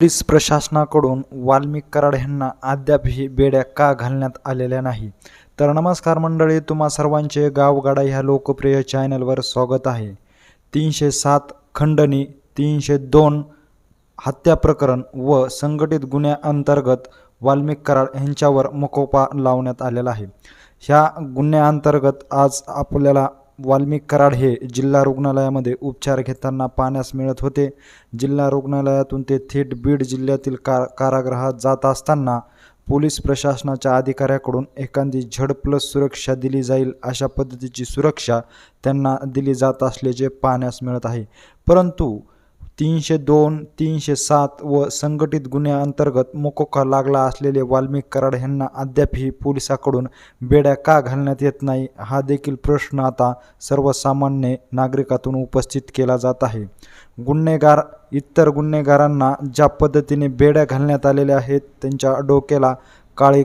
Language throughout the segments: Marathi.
पोलीस प्रशासनाकडून वाल्मिक कराड यांना अद्यापही बेड्या का घालण्यात आलेल्या नाही? तर नमस्कार मंडळी तुम्हा सर्वांचे गावगाडा ह्या लोकप्रिय चॅनलवर स्वागत आहे. तीनशे सात खंडणी तीनशे दोन हत्या प्रकरण व संघटित गुन्ह्याअंतर्गत वाल्मिक कराड यांच्यावर मकोपा लावण्यात आलेला आहे. ह्या गुन्ह्याअंतर्गत आज आपल्याला वाल्मिक कराड हे जिल्हा रुग्णालयामध्ये उपचार घेताना पाहण्यास मिळत होते. जिल्हा रुग्णालयातून ते थेट बीड जिल्ह्यातील का कारागृहात जात असताना पोलीस प्रशासनाच्या अधिकाऱ्याकडून एखादी झड प्लस सुरक्षा दिली जाईल अशा पद्धतीची सुरक्षा त्यांना दिली जात असल्याचे पाहण्यास मिळत आहे. परंतु तीनशे दोन तीनशे सात व संघटित गुन्ह्याअंतर्गत मोकोका लागला असलेले वाल्मिक कराड यांना अद्यापही पोलिसाकडून बेड्या का घालण्यात येत नाही हा देखील प्रश्न आता सर्वसामान्य नागरिकातून उपस्थित केला जात आहे. गुन्हेगार इतर गुन्हेगारांना ज्या पद्धतीने बेड्या घालण्यात आलेल्या आहेत त्यांच्या डोक्याला काळे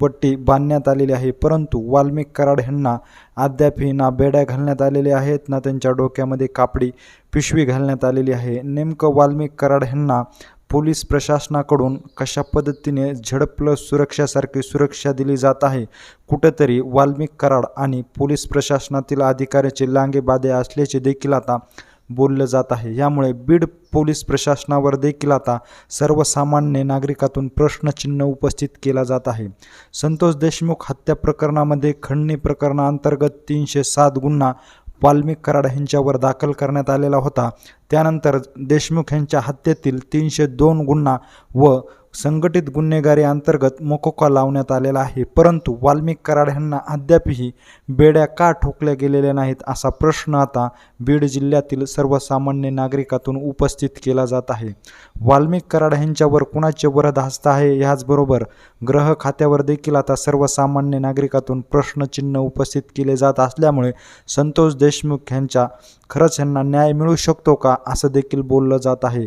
पट्टी बांधण्यात आलेली आहे. परंतु वाल्मिक कराड ह्यांना अद्यापही ना बेड्या घालण्यात आलेल्या आहेत ना त्यांच्या डोक्यामध्ये कापडी पिशवी घालण्यात आलेली आहे. नेमकं वाल्मिक कराड ह्यांना पोलीस प्रशासनाकडून कशा पद्धतीने झडपलं सुरक्षासारखी सुरक्षा दिली जात आहे? कुठंतरी वाल्मिक कराड आणि पोलीस प्रशासनातील अधिकाऱ्याचे लांगेबादे असल्याचे देखील आता बोललं जात आहे. यामुळे बीड पोलीस प्रशासनावर देखील आता सर्वसामान्य नागरिकातून प्रश्नचिन्ह उपस्थित केला जात आहे. संतोष देशमुख हत्या प्रकरणामध्ये खंडणी प्रकरणाअंतर्गत तीनशे सात गुन्हा वाल्मिक कराड यांच्यावर दाखल करण्यात आलेला होता. त्यानंतर देशमुख यांच्या हत्येतील तीनशे दोन गुन्हा व संघटित गुन्हेगारी अंतर्गत मोकोका लावण्यात आलेला आहे. परंतु वाल्मिक कराड यांना अद्यापही बेड्या का ठोकल्या गेलेल्या नाहीत असा प्रश्न आता बीड जिल्ह्यातील सर्वसामान्य नागरिकातून उपस्थित केला जात आहे. वाल्मिक कराड यांच्यावर कुणाचे वरद हस्त आहे ह्याचबरोबर ग्रह खात्यावर देखील आता सर्वसामान्य नागरिकातून प्रश्नचिन्ह उपस्थित केले जात असल्यामुळे संतोष देशमुख यांच्या खरंच यांना न्याय मिळू शकतो का असं देखील बोललं जात आहे.